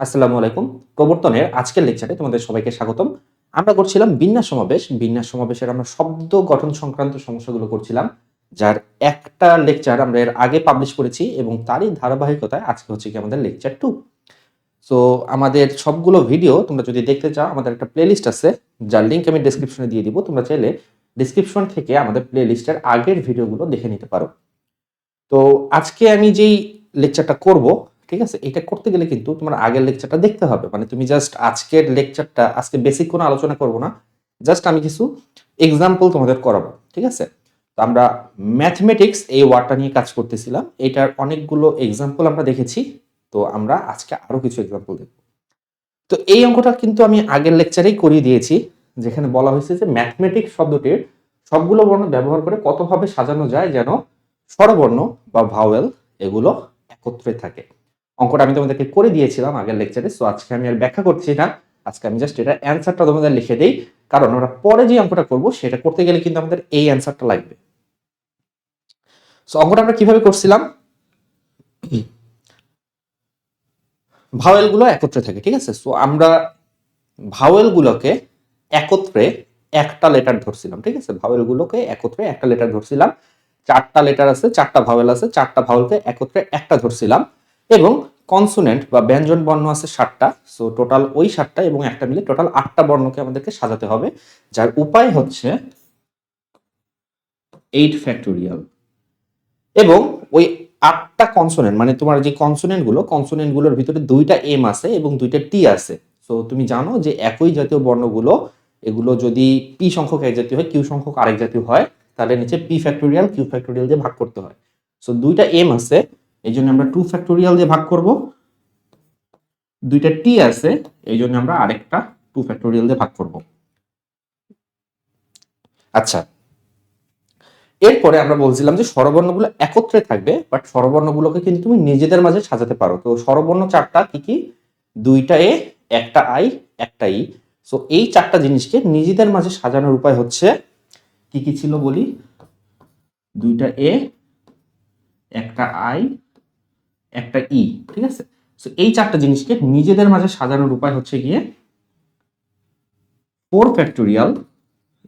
আসসালামু আলাইকুম। প্রবর্তনের আজকের লেকচারে তোমাদের সবাইকে স্বাগতম। আমরা করছিলাম বিন্যাস সমাবেশ। বিন্যাস সমাবেশের আমরা শব্দ গঠন সংক্রান্ত সমস্যাগুলো করছিলাম, যার একটা লেকচার আমরা এর আগে পাবলিশ করেছি এবং তারই ধারাবাহিকতায় আজকে হচ্ছে কি আমাদের লেকচার টু সো আমাদের সবগুলো ভিডিও তোমরা যদি দেখতে চাও, আমাদের একটা প্লেলিস্ট আছে, যার লিঙ্ক আমি ডেসক্রিপশনে দিয়ে দিব। তোমরা চাইলে ডিসক্রিপশন থেকে আমাদের প্লেলিস্টের আগের ভিডিওগুলো দেখে নিতে পারো। তো, আজকে আমি যেই লেকচারটা করব ঠিক আছে? এটা করতে গেলে কিন্তু তোমার আগের লেকচারটা দেখতে হবে। মানে তুমি জাস্ট আজকের লেকচারটা আজকে বেসিক কোনো আলোচনা করব না। জাস্ট আমি কিছু এক্সাম্পল তোমাদের করাবো, ঠিক আছে? তো আমরা ম্যাথমেটিক্স এই ওয়ার্ডটা নিয়ে কাজ করতেছিলাম। এটার অনেকগুলো এক্সাম্পল আমরা দেখেছি। তো আমরা আজকে আরও কিছু এক্সাম্পল দেখব। তো এই অঙ্কটা কিন্তু আমি আগের লেকচারেই করিয়ে দিয়েছি, যেখানে বলা হয়েছে যে ম্যাথমেটিক্স শব্দটির সবগুলো বর্ণ ব্যবহার করে কতভাবে সাজানো যায় যেন স্বরবর্ণ বা ভাওয়েল এগুলো একত্রে থাকে। অঙ্কটা আমি তোমাদেরকে করে দিয়েছিলাম আগের লেকচারে সো আজকে আমি আর ব্যাখ্যা করছি না। আজকে আমি জাস্ট এটা অ্যান্সারটা তোমাদের লিখে দেই, কারণ আমরা পরে যে অঙ্কটা করব সেটা করতে গেলে কিন্তু আমাদের এই অ্যান্সারটা লাগবে। সো অঙ্কটা আমরা কীভাবে করছিলাম? ভাওয়েলগুলো একত্রে থাকে, ঠিক আছে? সো আমরা ভাওয়েলগুলোকে একত্রে একটা লেটার ধরছিলাম, ঠিক আছে? ভাওয়েলগুলোকে একত্রে একটা লেটার ধরছিলাম। চারটা লেটার আছে, চারটা ভাওয়েল আছে, চারটা ভাওয়েলকে একত্রে একটা ধরছিলাম এবং কনসোনেন্ট বা ব্যঞ্জন বর্ণ আছে সাতটা সো টোটাল ওই সাতটা এবং একটা মিলে টোটাল আটটা বর্ণকে আমাদেরকে সাজাতে হবে, যার উপায় হচ্ছে এইট ফ্যাক্টোরিয়াল এবং ওই আটটা কনসোনেন্ট মানে তোমার যে কনসোনেন্টগুলো কনসোনেন্টগুলোর ভিতরে দুইটা এম আছে এবং দুইটা টি আছে। সো তুমি জানো যে একই জাতীয় বর্ণগুলো, এগুলো যদি পি সংখ্যক এক জাতীয় হয় কিউ সংখ্যক আরেক জাতীয় হয়, তাহলে নিচে পি ফ্যাক্টোরিয়াল কিউ ফ্যাক্টোরিয়াল দিয়ে ভাগ করতে হয়। সো দুইটা এম আছে এই জন্য আমরা টু ফ্যাক্টোরিয়াল দিয়ে ভাগ করব। দুইটা টি আছে এই জন্য আমরা আরেকটা টু ফ্যাক্টোরিয়াল দিয়ে ভাগ করব। আচ্ছা এরপরে আমরা বলছিলাম যে স্বরবর্ণগুলো একত্রে থাকবে বাট স্বরবর্ণগুলোকে কিন্তু তুমি নিজেদের মাঝে সাজাতে পারো। তো স্বরবর্ণ চারটা কি কি? দুইটা এ একটা আই একটা ই সো এই চারটা জিনিসকে নিজেদের মাঝে সাজানোর উপায় হচ্ছে, কি কি ছিল বলি? দুইটা এ একটা আই একটা ই ঠিক আছে? সো এই চারটা জিনিসকে নিজেদের মাঝে সাজানোর উপায় হচ্ছে গিয়ে ফোর ফ্যাক্টোরিয়াল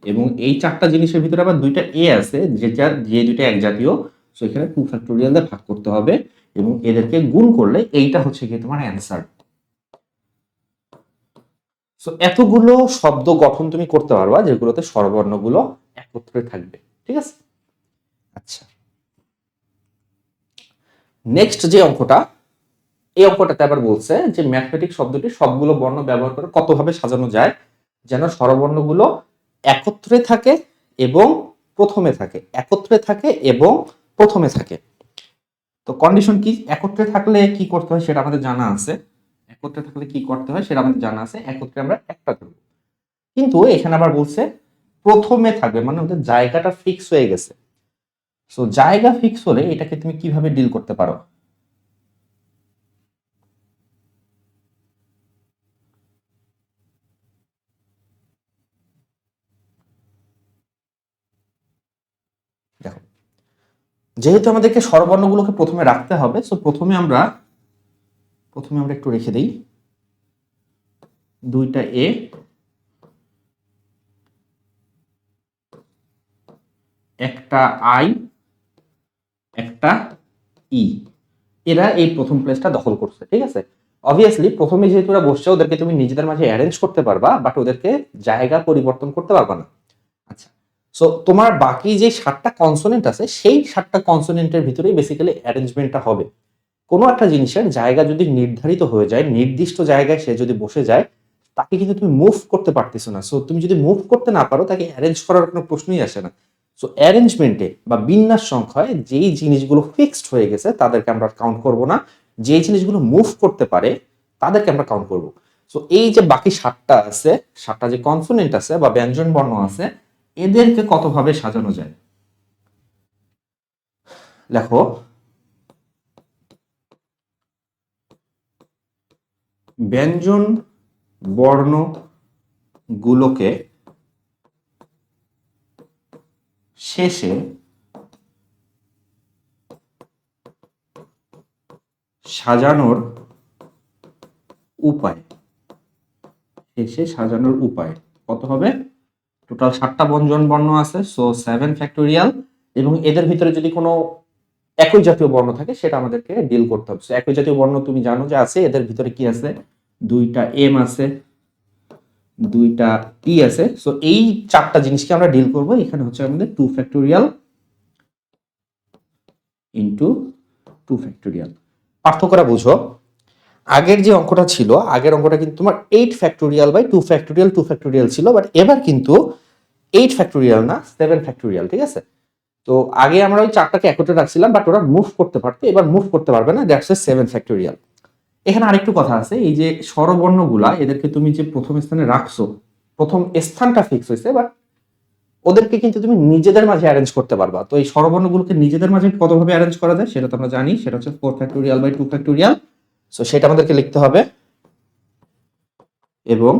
এবং এই চারটা জিনিসের ভিতরে আবার দুইটা এ আছে, যে যেটা যে দুইটা এক জাতীয় সো এখানে টু ফ্যাক্টোরিয়াল দিয়ে ভাগ করতে হবে এবং এদেরকে গুণ করলে এইটা হচ্ছে গিয়ে তোমার অ্যান্সার সো এতগুলো শব্দ গঠন তুমি করতে পারবা যেগুলোতে স্বরবর্ণগুলো একত্রে থাকবে, ঠিক আছে? আচ্ছা। নেক্সট যে অঙ্কটা, এই অঙ্কটাতে আবার বলছে যে ম্যাথমেটিক শব্দটি সবগুলো বর্ণ ব্যবহার করে কতভাবে সাজানো যায়, যেন স্বরবর্ণগুলো একত্রে থাকে এবং প্রথমে থাকে, একত্রে থাকে এবং প্রথমে থাকে। তো কন্ডিশন কি? একত্রে থাকলে কি করতে হয় সেটা আমাদের জানা আছে। একত্রে থাকলে কি করতে হয় সেটা আমাদের জানা আছে, একত্রে আমরা একটা ধরব। কিন্তু এখানে আবার বলছে প্রথমে থাকবে মানে ওদের জায়গাটা ফিক্স হয়ে গেছে। সো জায়গা ফিক্স হলে এটাকে তুমি কীভাবে ডিল করতে পারো? দেখো, যেহেতু আমাদেরকে স্বরবর্ণগুলোকে প্রথমে রাখতে হবে সো প্রথমে আমরা প্রথমে আমরা একটু রেখে দিই। দুইটা এ একটা আই একটা ই এরা এই প্রথম প্লেসটা দখল করছে, ঠিক আছে? অবভিয়াসলি প্রথমে যেহেতু ওরা বসছে, ওদেরকে তুমি নিজেদের মাঝে অ্যারেঞ্জ করতে পারবা বাট ওদেরকে জায়গা পরিবর্তন করতে পারবা না। আচ্ছা সো তোমার বাকি যে সাতটা কনসোনেন্ট আছে, সেই সাতটা কনসোনেন্টের ভিতরেই বেসিক্যালি অ্যারেঞ্জমেন্টটা হবে। কোনো একটা জিনিসের জায়গা যদি নির্ধারিত হয়ে যায়, নির্দিষ্ট জায়গায় সে যদি বসে যায়, তাকে কিন্তু তুমি মুভ করতে পারতেছো না। সো তুমি যদি মুভ করতে না পারো, তাকে অ্যারেঞ্জ করার কোনো প্রশ্নই আসে না। সো অ্যারেঞ্জমেন্টে বা বিন্যাস সংখ্যায় যেই জিনিসগুলো ফিক্সড হয়ে গেছে, তাদেরকে আমরা কাউন্ট করব না। যেই জিনিসগুলো মুভ করতে পারে, তাদেরকে আমরা কাউন্ট করব। সো এই যে বাকি সাতটা আছে, সাতটা যে কনসোনেন্ট আছে বা ব্যঞ্জন বর্ণ আছে, এদেরকে কতভাবে সাজানো যায়? লেখো ব্যঞ্জন বর্ণ গুলোকে শেষে সাজানোর উপায়। শেষে সাজানোর উপায়। কত হবে? টোটাল সাতটা বঞ্জন বর্ণ আছে সো সেভেন ফ্যাক্টোরিয়াল এবং এদের ভিতরে যদি কোনো একই জাতীয় বর্ণ থাকে, সেটা আমাদেরকে ডিল করতে হবে। একই জাতীয় বর্ণ তুমি জানো যে আছে, এদের ভিতরে কি আছে? দুইটা এম আছে দুইটা টি আছে। সো এই চারটা জিনিসকে আমরা ডিল করব। এখানে হচ্ছে আমাদের two factorial into two factorial পার্থক্যটা বুঝো। আগের যে অঙ্কটা ছিল, আগের অঙ্কটা কিন্তু তোমার eight factorial by two factorial two factorial ছিল বাট এবার কিন্তু এইট ফ্যাক্টোরিয়াল না সেভেন ফ্যাক্টোরিয়াল ঠিক আছে? তো আগে আমরা ওই চারটাকে একত্রে রাখছিলাম বাট ওরা মুভ করতে পারতো। এবার মুভ করতে পারবে না দ্যাটস এ সেভেন ফ্যাক্টোরিয়াল এখানে আরেকটু কথা আছে, এই যে স্বরবর্ণগুলা এদেরকে তুমি যে প্রথম স্থানে রাখছো, প্রথম স্থানটা ফিক্স হয়েছে বাট ওদেরকে কিন্তু তুমি নিজেদের মাঝে অ্যারেঞ্জ করতে পারবা। তো এই স্বরবর্ণগুলোকে নিজেদের মাঝে কতভাবে অ্যারেঞ্জ করা যায় সেটা তো আমরা জানি, সেটা হচ্ছে four factorial by two factorial so সেটা আমাদেরকে লিখতে হবে। এবং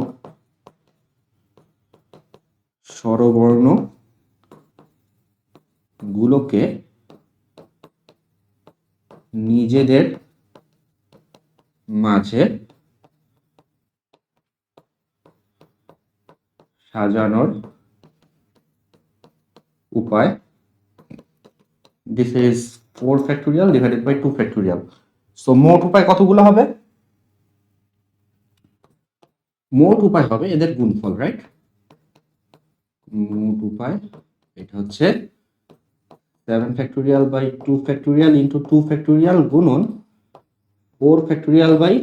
স্বরবর্ণ গুলোকে নিজেদের মাঝে সাজানোর উপায়। This is four factorial divided by two factorial so মোট উপায় কতগুলো হবে? মোট উপায় হবে এদের গুণফল রাইট মোট উপায়, এটা হচ্ছে seven factorial by two factorial into two factorial গুণন four factorial by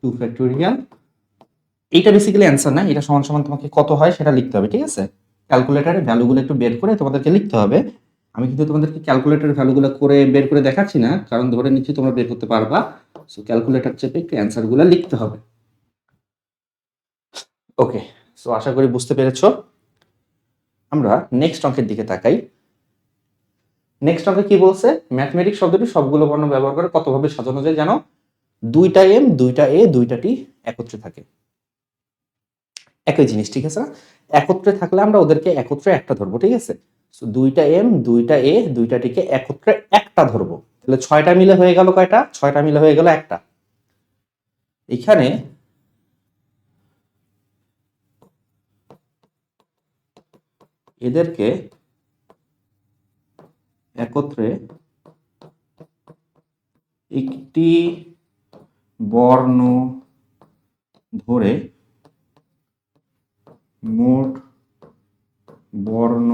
two factorial এইটা বেসিক্যালি অ্যান্সার না, এটা সমান সমান তোমাকে কত হয় সেটা লিখতে হবে, ঠিক আছে? ক্যালকুলেটারে ভ্যালুগুলো একটু বের করে তোমাদেরকে লিখতে হবে। আমি কিন্তু তোমাদেরকে ক্যালকুলেটার ভ্যালুগুলো করে বের করে দেখাচ্ছি না, কারণ ধরে নিচ্ছি তোমরা বের করতে পারবা। সো ক্যালকুলেটার চেপে একটু অ্যান্সারগুলো লিখতে হবে। ওকে সো আশা করি বুঝতে পেরেছ। আমরা নেক্সট অঙ্কের দিকে তাকাই। নেক্সট অঙ্কে কি বলছে? ম্যাথমেটিক্স শব্দটি সবগুলো বর্ণ ব্যবহার করে কতভাবে সাজানো যায় জানো? দুইটা এম দুইটা এ দুইটা টি একত্রে থাকে। একই জিনিস ঠিক আছে না? একত্রে থাকলে আমরা ওদেরকে একত্রে একটা ধরবো ঠিক আছে? So, দুইটা এম দুইটা এ দুইটা টিকে একত্রে একটা ধরবো। তাহলে ছয়টা মিলে হয়ে গেল কয়টা? ছয়টা মিলে হয়ে গেল একটা। এখানে এদেরকে একত্রে একটি বর্ণ ধরে মোট বর্ণ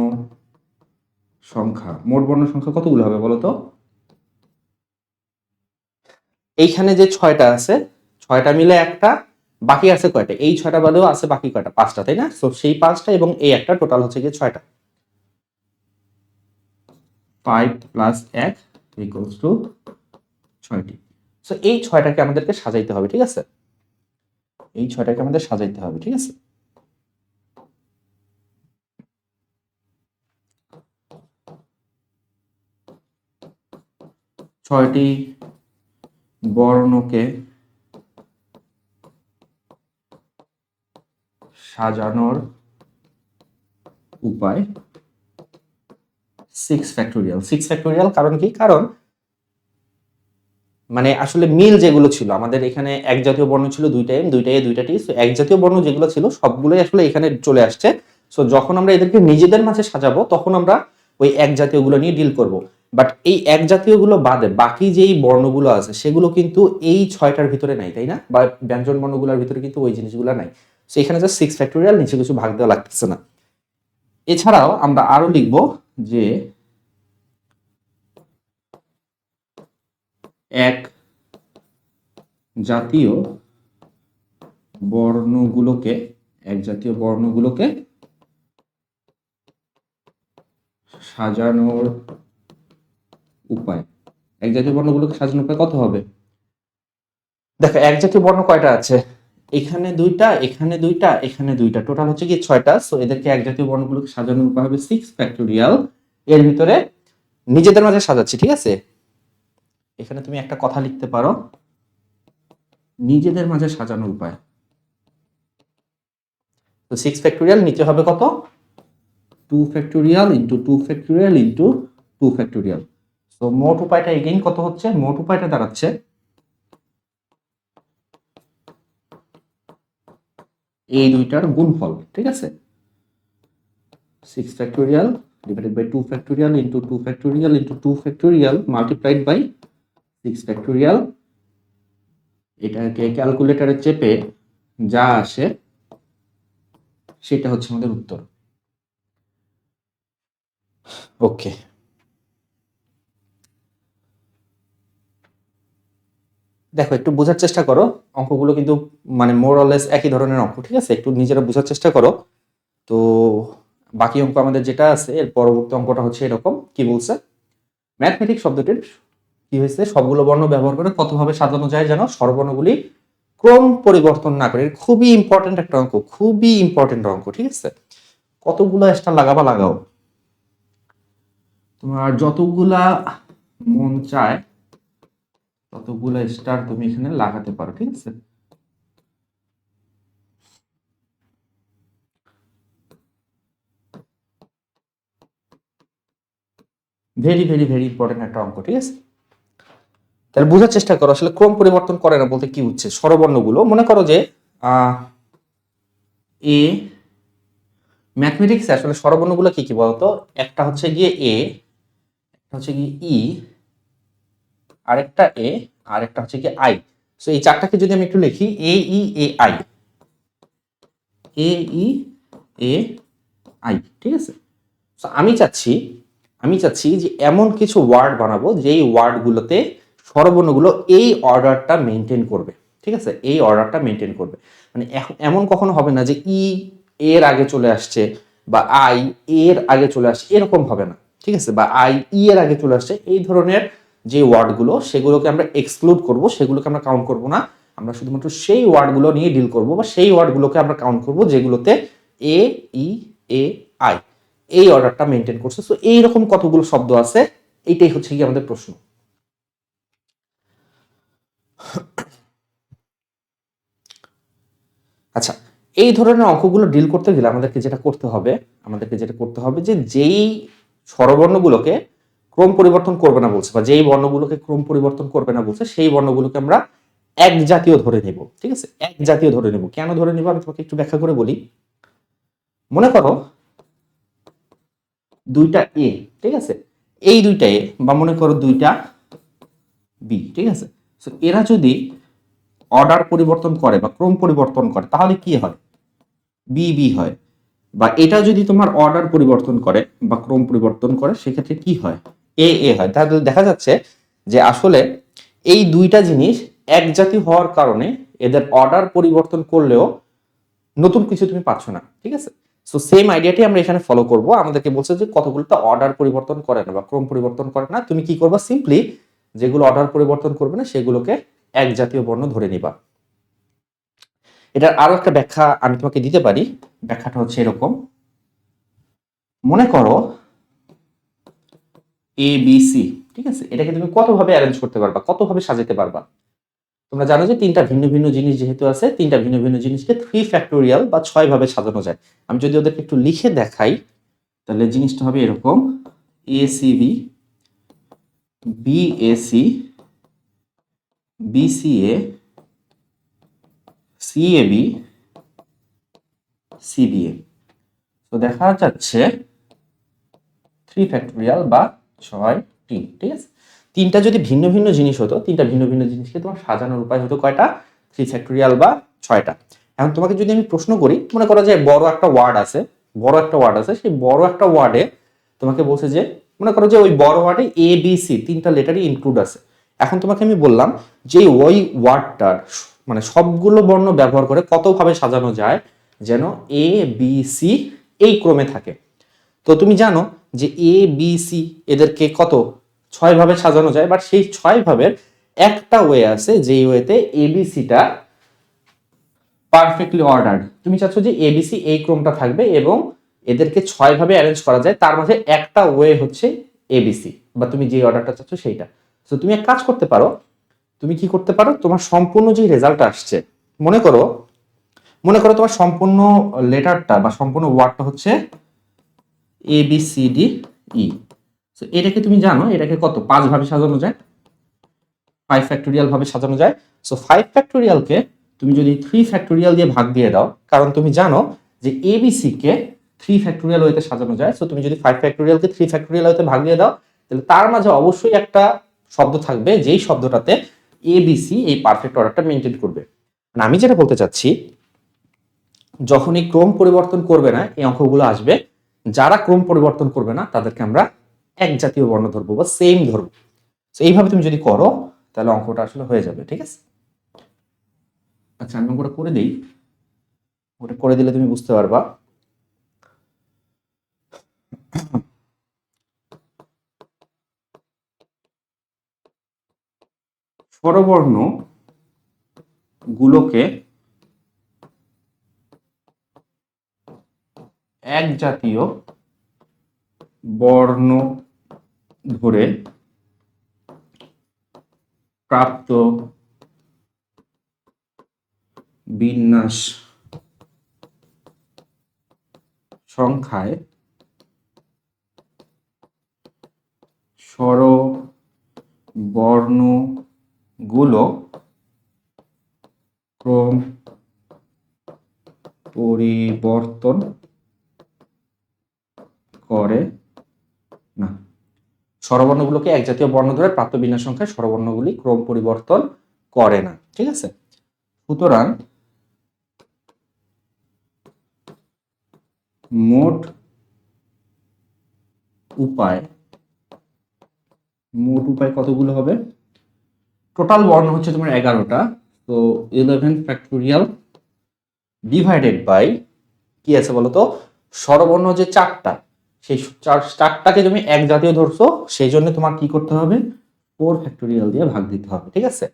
সংখ্যা। মোট বর্ণ সংখ্যা কতগুলো হবে বলো তো এইখানে যে ছয়টা আছে, ছয়টা মিলে একটা, বাকি আছে কয়টা? এই ছয়টা বাদেও আছে বাকি কয়টা? পাঁচটা, তাই না? তো সেই পাঁচটা এবং এই একটা টোটাল হচ্ছে গিয়ে ছয়টা। ফাইভ প্লাস এক ইকুয়ালস টু ছয়টি। সো এই ছয়টাকে আমাদেরকে সাজাইতে হবে, ঠিক আছে? এই ছয়টাকে আমাদের সাজাইতে হবে, ঠিক আছে? ছয়টি বর্ণকে সাজানোর উপায় সিক্স ফ্যাক্টোরিয়াল সিক্স ফ্যাক্টোরিয়াল কারণ কি? কারণ মানে আসলে মিল যেগুলো ছিল, আমাদের এখানে এক জাতীয় বর্ণ ছিল দুইটা এম দুইটা এ দুইটা টি সো এক জাতীয় বর্ণ যেগুলো ছিল সবগুলোই আসলে এখানে চলে আসছে। সো যখন আমরা এদেরকে নিজেদের মাঝে সাজাবো, তখন আমরা ওই এক জাতীয়গুলো নিয়ে ডিল করব। বাট এই এক জাতীয়গুলো বাদে বাকি যেই বর্ণগুলো আছে, সেগুলো কিন্তু এই ছয়টার ভিতরে নাই, তাই না? বা ব্যঞ্জন বর্ণগুলোর ভিতরে কিন্তু ওই জিনিসগুলো নাই। সো এখানে যে সিক্স ফ্যাক্টোরিয়াল নিচে কিছু ভাগ দেওয়া লাগতেছে না। এছাড়াও আমরা আরও লিখব যে এক জাতীয় বর্ণগুলোকে, এক জাতীয় বর্ণগুলোকে সাজানোর উপায়। এক জাতীয় বর্ণগুলোকে সাজানোর উপায় কত হবে? দেখো, এক জাতীয় বর্ণ কয়টা আছে? এখানে দুইটা এখানে দুইটা এখানে দুইটা। টোটাল হচ্ছে কি ছয়টা। সো এদেরকে এক জাতীয় বর্ণগুলোকে সাজানোর উপায় হবে সিক্স ফ্যাক্টোরিয়াল এর ভিতরে নিজেদের মাঝে সাজাচ্ছি, ঠিক আছে? এখানে তুমি একটা কথা লিখতে পারো। নিজেদের মাঝে সাজানোর উপায়। তো সিক্স ফ্যাক্টোরিয়াল নিচে হবে কত? Two factorial into two factorial into two factorial তো মোট উপায়টা এগেইন কত হচ্ছে? মোট উপায়টা দাঁড়াচ্ছে। এই দুইটার গুণফল, ঠিক আছে? Six factorial divided by two factorial into two factorial into two factorial multiplied by six factorial এটাকে ক্যালকুলেটারে চেপে যা আসে, সেটা হচ্ছে আমাদের উত্তর। ওকে। দেখো, একটু বোঝার চেষ্টা করো। অঙ্কগুলো কিন্তু মানে মোর মোরলেস একই ধরনের অঙ্ক, ঠিক আছে? একটু নিজেরা বোঝার চেষ্টা করো। তো বাকি অঙ্ক আমাদের যেটা আছে, এর পরবর্তী অঙ্কটা হচ্ছে এরকম। কি বলছে? ম্যাথমেটিক শব্দটির কি হয়েছে? সবগুলো বর্ণ ব্যবহার করে কতভাবে সাজানো যায় যেন স্বরবর্ণগুলি ক্রম পরিবর্তন না করে? খুবই ইম্পর্টেন্ট একটা অঙ্ক, খুবই ইম্পর্টেন্ট অঙ্ক, ঠিক আছে? কতগুলো স্টার লাগাবা লাগাও। তোমার যতগুলা মন চায়, ততগুলো স্টার তুমি এখানে লাগাতে পারো, ঠিক আছে? ভেরি ভেরি ভেরি ইম্পর্টেন্ট একটা অঙ্ক, ঠিক আছে? তাহলে বোঝার চেষ্টা করো, আসলে ক্রম পরিবর্তন করে না বলতে কি হচ্ছে? স্বরবর্ণগুলো, মনে করো যে এ ম্যাথমেটিক্স আসলে স্বরবর্ণগুলো কি কি বলতো? একটা হচ্ছে গিয়ে এ, একটা হচ্ছে গিয়ে ই, আরেকটা এ আর একটা হচ্ছে গিয়ে আই। সো এই চারটাকে যদি আমি একটু লিখি, এ, ই, এ, I. A, E, A, I, ঠিক আছে? আমি চাচ্ছি আমি চাচ্ছি যে এমন কিছু ওয়ার্ড বানাবো, যেই ওয়ার্ডগুলোতে স্বরবর্ণগুলো এই অর্ডারটা মেনটেন করবে। ঠিক আছে? এই অর্ডারটা মেনটেন করবে। মানে এমন কখনো হবে না যে ই, এর আগে চলে আসছে বা আই, এর আগে চলে আসছে, এরকম হবে না। ঠিক আছে? বা আই, ই এর আগে চলে আসছে, এই ধরনের যে ওয়ার্ডগুলো, সেগুলোকে আমরা এক্সক্লুড করব, সেগুলোকে আমরা কাউন্ট করব না। আমরা শুধুমাত্র সেই ওয়ার্ডগুলো নিয়ে ডিল করব বা সেই ওয়ার্ডগুলোকে আমরা কাউন্ট করব যেগুলোতে এ, ই, এ, আই, এই অর্ডারটা মেনটেন করছে। সো এইরকম কতগুলো শব্দ আছে, এইটাই হচ্ছে কি আমাদের প্রশ্ন। আচ্ছা এই ধরনের অঙ্কগুলো ডিল করতে গেলে আমাদেরকে যেটা করতে হবে, আমাদেরকে যেটা করতে হবে যে যেই স্বরবর্ণগুলোকে ক্রম পরিবর্তন করবে না বলছে বা যেই বর্ণগুলোকে ক্রম পরিবর্তন করবে না বলছে, সেই বর্ণগুলোকে আমরা এক জাতীয় ধরে নেব, ঠিক আছে? এক জাতীয় ধরে নেব। কেন ধরে নেব? আমি তোমাকে একটু ব্যাখ্যা করে বলি। মনে করো দুইটা এ ঠিক আছে? এই দুইটা এ বা মনে করো দুইটা বি ঠিক আছে? তো এরা যদি অর্ডার পরিবর্তন করে বা ক্রম পরিবর্তন করে, তাহলে কি হয়? বি বি হয়। বা এটা যদি তোমার অর্ডার পরিবর্তন করে বা ক্রম পরিবর্তন করে, সেক্ষেত্রে কি হয়? এ এ হয়। তাহলে দেখা যাচ্ছে যে আসলে এই দুইটা জিনিস এক জাতি হওয়ার কারণে এদের অর্ডার পরিবর্তন করলেও নতুন কিছু তুমি পাচ্ছ না, ঠিক আছে? সো সেম আইডিয়াটি আমরা এখানে ফলো করব। আমাদেরকে বলছে যে কতগুলো তো অর্ডার পরিবর্তন করে না বা ক্রম পরিবর্তন করে না। তুমি কি করবা? সিম্পলি যেগুলো অর্ডার পরিবর্তন করবে না, সেগুলোকে এক জাতীয় বর্ণ ধরে নিবা। এটার আরও একটা ব্যাখ্যা আমি তোমাকে দিতে পারি। ব্যাখ্যাটা হচ্ছে এরকম। মনে করো এ বি সি ঠিক আছে? এটাকে তুমি কতভাবে অ্যারেঞ্জ করতে পারবা, কতভাবে সাজাতে পারবা? তোমরা জানো যে তিনটা ভিন্ন ভিন্ন জিনিস যেহেতু আছে, তিনটা ভিন্ন ভিন্ন জিনিসকে থ্রি ফ্যাক্টোরিয়াল বা ছয় ভাবে সাজানো যায়। আমি যদি ওদেরকে একটু লিখে দেখাই, তাহলে জিনিসটা হবে এরকম A C B B A C B C A C A B C তো দেখা যাচ্ছে থ্রি ফ্যাক্টোরিয়াল বা ছয় টি ঠিক আছে? তিনটা যদি ভিন্ন ভিন্ন জিনিস হতো, তিনটা ভিন্ন ভিন্ন জিনিসকে তোমার সাজানোর উপায় হতো কয়টা? থ্রি ফ্যাক্টোরিয়াল বা ছয়টা। এখন তোমাকে যদি আমি প্রশ্ন করি, মনে করো যে বড় একটা ওয়ার্ড আছে, বড় একটা ওয়ার্ড আছে, সেই বড় একটা ওয়ার্ডে তোমাকে বলছে যে মনে করো যে ওই বড় ওয়ার্ডে এ বি সি তিনটা লেটারই ইনক্লুড আছে। এখন তোমাকে আমি বললাম যে ওই ওয়ার্ডটার মানে সবগুলো বর্ণ ব্যবহার করে কতভাবে সাজানো যায় যেন এ বি সি এই ক্রমে থাকে। তো তুমি জানো যে এ বি সি এদেরকে কত? ছয় ভাবে সাজানো যায় বাট সেই ছয় ভাবের একটা ওয়ে আছে যেই ওয়েতে এবিসিটা পারফেক্টলি অর্ডার্ড তুমি চাচ্ছ যে এবিসি এই ক্রমটা থাকবে এবং এদেরকে ছয় ভাবে অ্যারেঞ্জ করা যায়। তার মাঝে একটা ওয়ে হচ্ছে এবিসি বা তুমি যে অর্ডারটা চাচ্ছ সেইটা। তো তুমি এক কাজ করতে পারো। তুমি কি করতে পারো? তোমার সম্পূর্ণ যে রেজাল্ট আসছে, মনে করো মনে করো তোমার সম্পূর্ণ লেটারটা বা সম্পূর্ণ ওয়ার্ডটা হচ্ছে A B C D E তো এটাকে তুমি জানো, এটাকে কত? পাঁচ ভাবে সাজানো যায়। ফাইভ ফ্যাক্টোরিয়াল ভাবে সাজানো যায়। সো ফাইভ ফ্যাক্টোরিয়ালকে তুমি যদি থ্রি ফ্যাক্টোরিয়াল দিয়ে ভাগ দিয়ে দাও, কারণ তুমি জানো যে এবিসি কে থ্রি ফ্যাক্টোরিয়াল ওয়েতে সাজানো যায়। সো তুমি যদি ফাইভ ফ্যাক্টোরিয়ালকে থ্রি ফ্যাক্টোরিয়াল ওয়েতে ভাগিয়ে দাও, তাহলে তার মাঝে অবশ্যই একটা শব্দ থাকবে, যেই শব্দটাতে এবিসি এই পারফেক্ট অর্ডারটা মেনটেন করবে। মানে আমি যেটা বলতে চাচ্ছি যখন এই ক্রম পরিবর্তন করবে না, এই অঙ্কগুলো আসবে, যারা ক্রম পরিবর্তন করবে না, তাদেরকে আমরা এক জাতীয় বর্ণ ধরবো বা সেম ধরবো। তো এইভাবে তুমি যদি করো, তাহলে অঙ্কটা আসলে হয়ে যাবে, ঠিক আছে? আচ্ছা আমি অঙ্কটা করে দিই। ওটা করে দিলে তুমি বুঝতে পারবা। স্বরবর্ণ গুলোকে এক জাতীয় বর্ণ ধরে প্রাপ্ত বিন্যাস সংখ্যায় স্বরবর্ণগুলো ক্রম পরিবর্তন করে না। স্বরবর্ণগুলোকে এক জাতীয় বর্ণ ধরে প্রাপ্ত বিন্যাস সংখ্যায় স্বরবর্ণগুলি ক্রম পরিবর্তন করে না, ঠিক আছে? সুতরাং মোট উপায় মোট উপায় কতগুলো হবে? টোটাল বর্ণ হচ্ছে তোমার এগারোটা। তো ইলেভেন ফ্যাক্টোরিয়াল ডিভাইডেড বাই কি আছে বলো তো স্বরবর্ণ যে চারটা, সেই চার, চারটাকে তুমি এক জাতীয় ধরছো, সেই জন্য তোমার কি করতে হবে? ফোর ফ্যাক্টোরিয়াল দিয়ে ভাগ দিতে হবে, ঠিক আছে?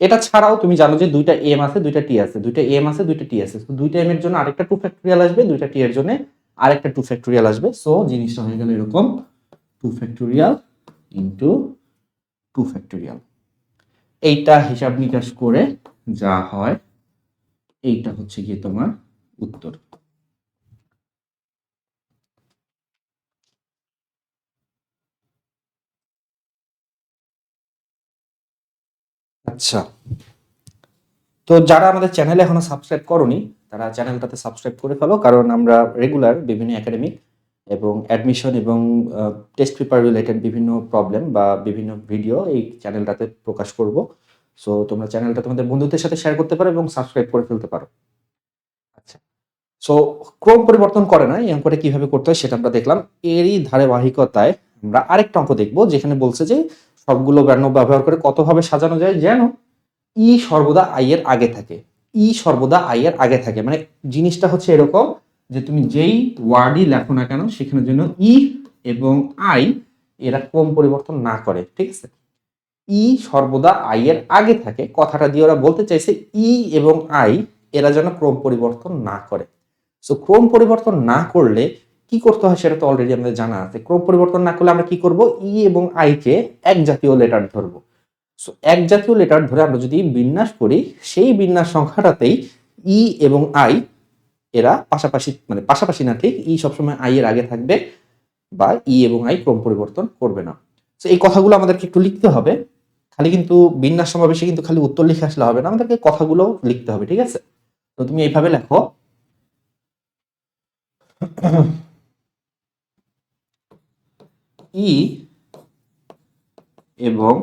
এটা ছাড়াও তুমি জানো যে দুইটা এম আছে, দুইটা টি আছে। দুইটা এম আছে, দুইটা টি আছে। দুইটা এম এর জন্য আরেকটা টু ফ্যাক্টোরিয়াল আসবে, দুইটা টি এর জন্য আরেকটা টু ফ্যাক্টোরিয়াল আসবে। সো জিনিসটা হয়ে গেল এরকম two factorial into two factorial এইটা হিসাব নিকাশ করে যা হয়, এইটা হচ্ছে গিয়ে তোমার উত্তর। আচ্ছা। তো যারা আমাদের চ্যানেলে এখনও সাবস্ক্রাইব করনি, তারা চ্যানেলটাতে সাবস্ক্রাইব করে ফেলো, কারণ আমরা রেগুলার বিভিন্ন একাডেমিক এবং অ্যাডমিশন এবং টেস্ট পেপার রিলেটেড বিভিন্ন প্রবলেম বা বিভিন্ন ভিডিও এই চ্যানেলটাতে প্রকাশ করব। সো তোমরা চ্যানেলটা তোমাদের বন্ধুদের সাথে শেয়ার করতে পারো এবং সাবস্ক্রাইব করে ফেলতে পারো। আচ্ছা। সো ক্রম পরিবর্তন করে না, এই অঙ্কটা কীভাবে করতে হয় সেটা আমরা দেখলাম। এরই ধারাবাহিকতায় আমরা আরেকটা অঙ্ক দেখব, যেখানে বলছে যে সবগুলো বর্ণ ব্যবহার করে কতভাবে সাজানো যায় যেন ই সর্বদা আই এর আগে থাকে। ই সর্বদা আই এর আগে থাকে। মানে জিনিসটা হচ্ছে এরকম যে তুমি যেই ওয়ার্ডই লেখো না কেন সেখানের জন্য ই এবং আই এরা ক্রম পরিবর্তন না করে, ঠিক আছে? ই সর্বদা আই এর আগে থাকে, কথাটা দিয়ে ওরা বলতে চাইছে ই এবং আই এরা যেন ক্রম পরিবর্তন না করে। সো ক্রম পরিবর্তন না করলে কি করতে হয় সেটা তো অলরেডি আমাদের জানা আছে। ক্রম পরিবর্তন না করলে আমরা কি করব? ই এবং আই কে এক জাতীয় লেটার ধরবো। সো এক জাতীয় লেটার ধরে আমরা যদি বিন্যাস করি, সেই বিন্যাস সংখ্যাটাতেই ই এবং আই এরা পাশাপাশি মানে পাশাপাশি না, ঠিক? ই সবসময় আই এর আগে থাকবে বা ই এবং আই ক্রম পরিবর্তন করবে না। তো এই কথাগুলো আমাদেরকে একটু লিখতে হবে। খালি কিন্তু বিন্যাস সমাবেশে কিন্তু খালি উত্তর লিখে আসলে হবে না। আমাদেরকে কথাগুলো লিখতে হবে, ঠিক আছে? তো তুমি এইভাবে লেখো। ই এবং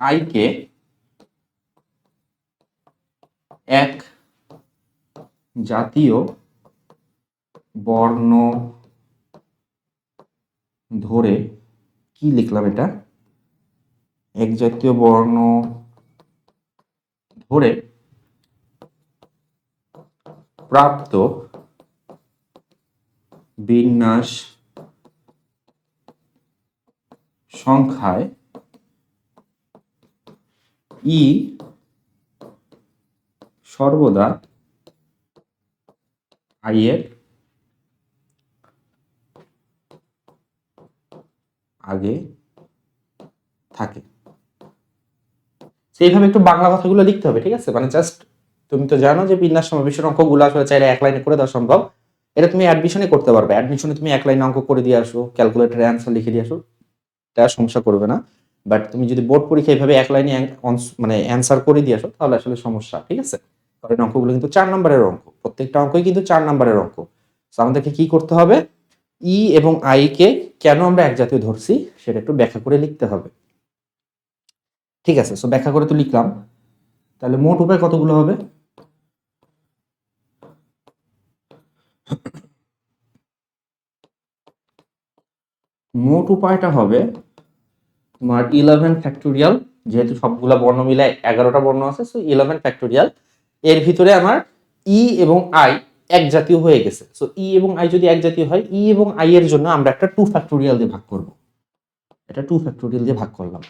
আইকে এক জাতীয় বর্ণ ধরে কি লিখলাম এটা? এক জাতীয় বর্ণ ধরে প্রাপ্ত বিন্যাস সংখ্যায় ই সর্বদা আই এর আগে থাকে। সেইভাবে একটু বাংলা কথাগুলো লিখতে হবে, ঠিক আছে? মানে জাস্ট তুমি তো জানো যে বিন্যাস সমাবেশের অঙ্কগুলো আসলে চাইলে এক লাইনে করে দেওয়া সম্ভব। এটা তুমি অ্যাডমিশনে করতে পারবে। অ্যাডমিশনে তুমি এক লাইনে অঙ্ক করে দিয়ে আসো ক্যালকুলেটারে অ্যান্সার লিখে দিয়ে আসো, এটা সমস্যা করবে না। বাট তুমি যদি বোর্ড পরীক্ষা এইভাবে এক লাইনে মানে অ্যান্সার করে দিয়ে আসো, তাহলে আসলে সমস্যা, ঠিক আছে? কারণ অঙ্কগুলো কিন্তু চার নম্বরের অঙ্ক। প্রত্যেকটা অঙ্কই কিন্তু চার নম্বরের অঙ্ক। তো আমাদেরকে কি করতে হবে? ই এবং আই কে কেন আমরা এক জাতীয় ধরছি সেটা একটু ব্যাখ্যা করে লিখতে হবে। ঠিক আছে সো ব্যাখ্যা করে তো লিখলাম। তাহলে মোট উপায় কতগুলো হবে? মোট উপায়টা হবে তোমার ইলেভেন ফ্যাক্টোরিয়াল যেহেতু সবগুলা বর্ণ মিলে এগারোটা বর্ণ আছে সো ইলেভেন ফ্যাক্টোরিয়াল এর ভিতরে আমার ই এবং আই এক জাতীয় হয়ে গেছে। সো ই এবং আই যদি এক জাতীয় হয়, ই এবং আই এর জন্য আমরা একটা টু ফ্যাক্টোরিয়াল দিয়ে ভাগ করব। এটা টু ফ্যাক্টোরিয়াল দিয়ে ভাগ করলাম।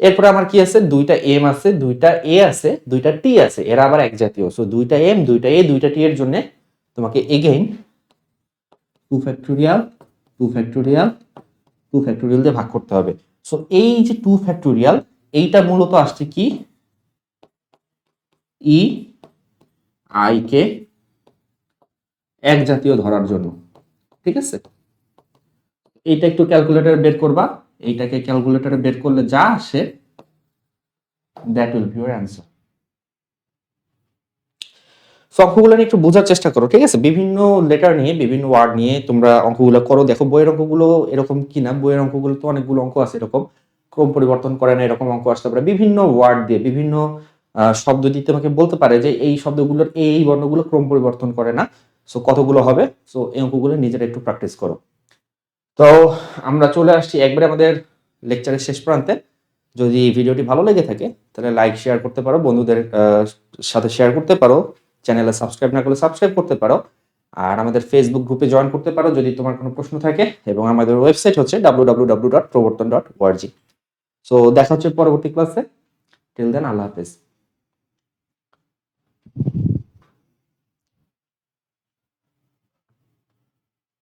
এরপরে আমার কি আছে? দুইটা এম আছে, দুইটা এ আছে, দুইটা টি আছে। এরা আবার এক জাতীয় সো দুইটা এম দুইটা এ দুইটা টি এর জন্য তোমাকে again two factorial two factorial two factorial দিয়ে ভাগ করতে হবে। সো এই যে টু ফ্যাক্টোরিয়াল এইটা মূলত আসছে কি? ই আই কে এক জাতীয় ধরার জন্য, ঠিক আছে? এইটা একটু ক্যালকুলেটর বের করবা। এইটাকে ক্যালকুলেটরে বের করলে যা আসে that will be your answer অঙ্কগুলো নিয়ে একটু বোঝার চেষ্টা করো, ঠিক আছে? বিভিন্ন লেটার নিয়ে, বিভিন্ন ওয়ার্ড নিয়ে তোমরা অঙ্কগুলো করো। দেখো, বইয়ের অঙ্কগুলো এরকম কি না বইয়ের অঙ্কগুলো তো অনেকগুলো অঙ্ক আছে এরকম। ক্রম পরিবর্তন করে না এরকম অঙ্ক আসতে পারে। বিভিন্ন ওয়ার্ড দিয়ে, বিভিন্ন আহ, শব্দ দিয়ে তোমাকে বলতে পারে যে এই শব্দগুলোর এই বর্ণগুলো ক্রম পরিবর্তন করে না। সো কতগুলো হবে? সো এই অঙ্কগুলো নিজেরা একটু প্র্যাকটিস করো। তো আমরা চলে আসছি একবারে আমাদের লেকচারের শেষ প্রান্তে। যদি ভিডিওটি ভালো লেগে থাকে তাহলে লাইক শেয়ার করতে পারো বন্ধুদের সাথে শেয়ার করতে পারো চ্যানেলে সাবস্ক্রাইব না করলে সাবস্ক্রাইব করতে পারো আর আমাদের ফেসবুক গ্রুপে জয়েন করতে পারো যদি তোমার কোনো প্রশ্ন থাকে এবং আমাদের ওয়েবসাইট হচ্ছে W W W dot Proborton dot org so দেখা হচ্ছে পরবর্তী ক্লাসে টিল দেন আল্লাহ হাফেজ।